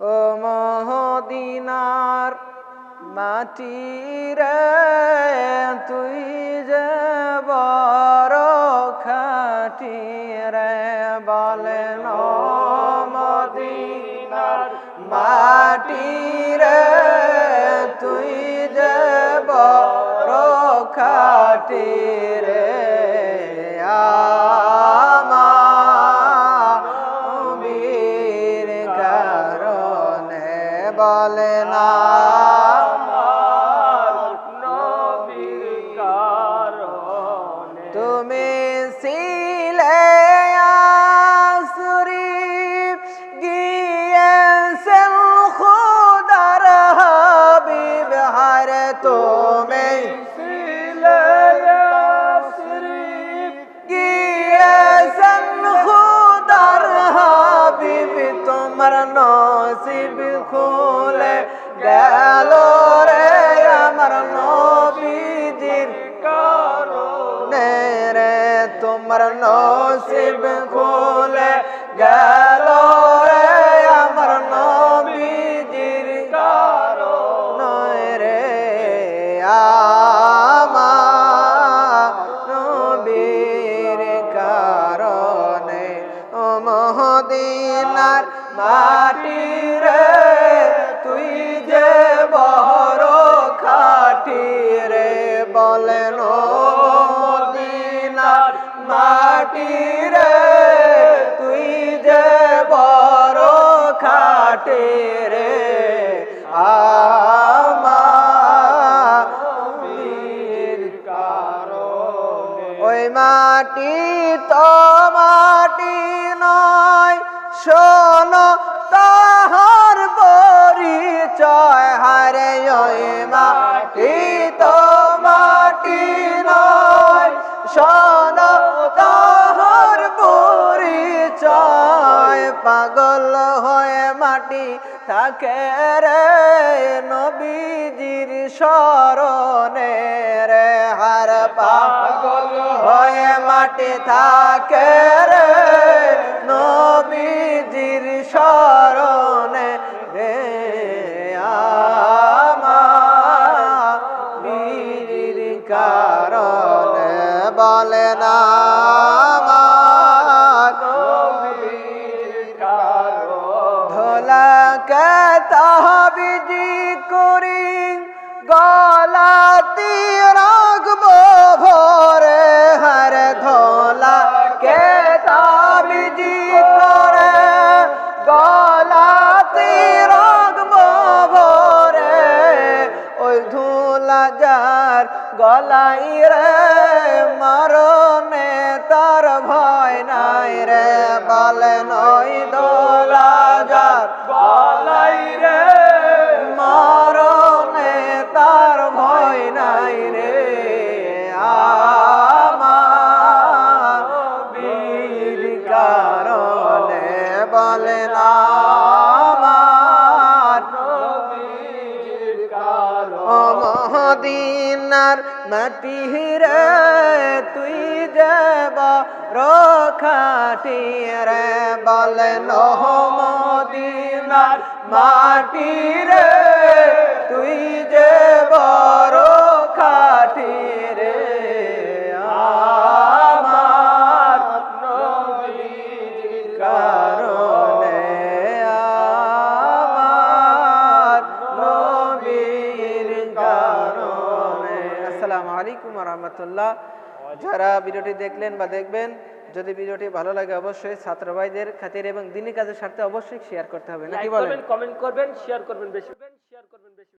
ও মহদিনার মাটি রে তুই যে বড় খাটি রে বলেন মদিনার মাটি বলে না। নসিব খুলে গেল রে আমার নবীজির কারণে রে তোমার নসিব খুলে গেল মাটি রে তুই যে বড় খাটি রে বলেন মদিনার মাটি রে তুই যে বড় খাটি রে ওই মাটি তো মাটি নয় শোনো, তাহার পরিচয় হারে মাটি তো মাটি নয়। শোনো, তাহার পরিচয় পাগল হয়ে মাটি থাকে রে। নবীজির স্মরণে রে, হার পাগল হয়ে মাটি থাকে বলে না ধোলাকে তাহাবিজি করি গলাতি রাখব গলাই রে মরণে তার ভয় নাই রে বলে নয় দোলা। মাটি রে তুই যাব রখাটি রে, বলে নহমদিনার মদিনার মাটি রে, তুই যে রখাটি খাটি রে আসসালামু আলাইকুম রহমতুল্লাহ। যারা ভিডিওটি দেখলেন বা দেখবেন যদি ভিডিওটি ভালো লাগে অবশ্যই ছাত্র ভাইদের খাতির এবং দিনের কাজের স্বার্থে অবশ্যই শেয়ার করতে হবে নাকি বলেন? কমেন্ট করবেন শেয়ার করবেন বেশি।